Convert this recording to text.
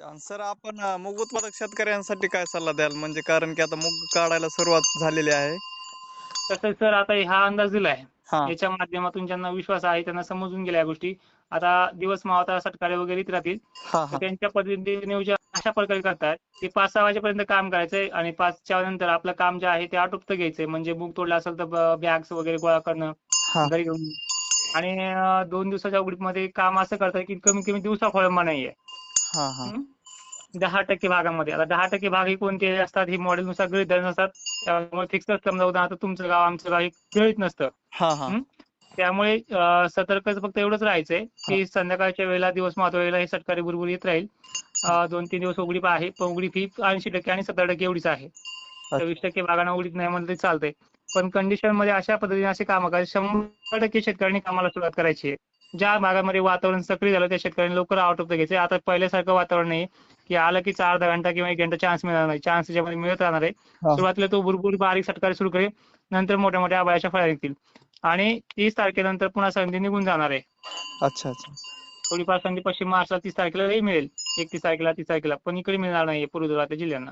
Sir आपण मूग उत्पादक शेतकऱ्यांसाठी काय सल्ला द्याल? म्हणजे कारण की आता मूग काढायला सुरुवात झालेली आहे. तसं सर आता हा अंदाज दिलाय. हा. याच्या माध्यमातून ज्यांना विश्वास आहे त्यांना समजून गेल्या या गोष्टी. आता दिवस मावता सटकारे वगैरे येत राहतील. त्यांच्या पद्धतीने नियोजन अशा प्रकारे करतात की पाच सहा वाजेपर्यंत काम करायचंय आणि पाचच्या नंतर आपलं काम जे आहे ते आटोपतं घ्यायचंय. म्हणजे मूग तोडला असेल तर बॅग्स वगैरे गोळा करणं घरी घेऊन आणि दोन दिवसाच्या उघडीमध्ये काम असं करतात की कमी कमी दिवसा खोळंबा नाहीये. हा हा. हं? दहा टक्के भागामध्ये. आता दहा टक्के भाग हे कोणते असतात? हे मॉडेलनुसार गृहीत धरत नसतात त्यामुळे फिक्स समजा उदाहरणार्थ तुमचं गाव आमचं गाव हे गृहीत नसतं. हा हा. हं? त्यामुळे अं, सतर्क फक्त एवढंच राहायचंय की संध्याकाळच्या वेळेला दिवस महत्त्व वेळेला हे सटकारी बुरबुर येत राहील. अं, दोन तीन दिवस उघडीप आहे पण उघडीप ही ऐंशी टक्के आणि सत्तर टक्के एवढीच आहे. तर वीस टक्के भागांना उघडीप नाही म्हणलं तरी चालतंय. पण कंडिशनमध्ये अशा पद्धतीने असे कामं करायचे शंभर टक्के शेतकऱ्यांनी कामाला सुरुवात करायची आहे. ज्या भागामध्ये वातावरण सक्रिय झालं त्या शेतकऱ्यांनी लवकर आउट ऑफ द घ्यायचे आता पहिल्यासारखं वातावरण नाही की आलं की चार अर्धा घंटा किंवा एक घंटा चान्स मिळणार नाही. चान्स त्याच्यामध्ये मिळत राहणार आहे. सुरुवातीला तो भरपूर बारीक सटकारी सुरू करेल नंतर मोठ्या मोठ्या आबाळ्याच्या फळ्या निघतील. आणि तीस तारखेनंतर पुन्हा संधी निघून जाणार आहे. अच्छा अच्छा. थोडीफार संधी पश्चिम महाराष्ट्रात तीस तारखेला मिळेल. एकतीस तारखेला तीस तारखेला. पण इकडे मिळणार नाही पूर्व जिल्ह्यांना.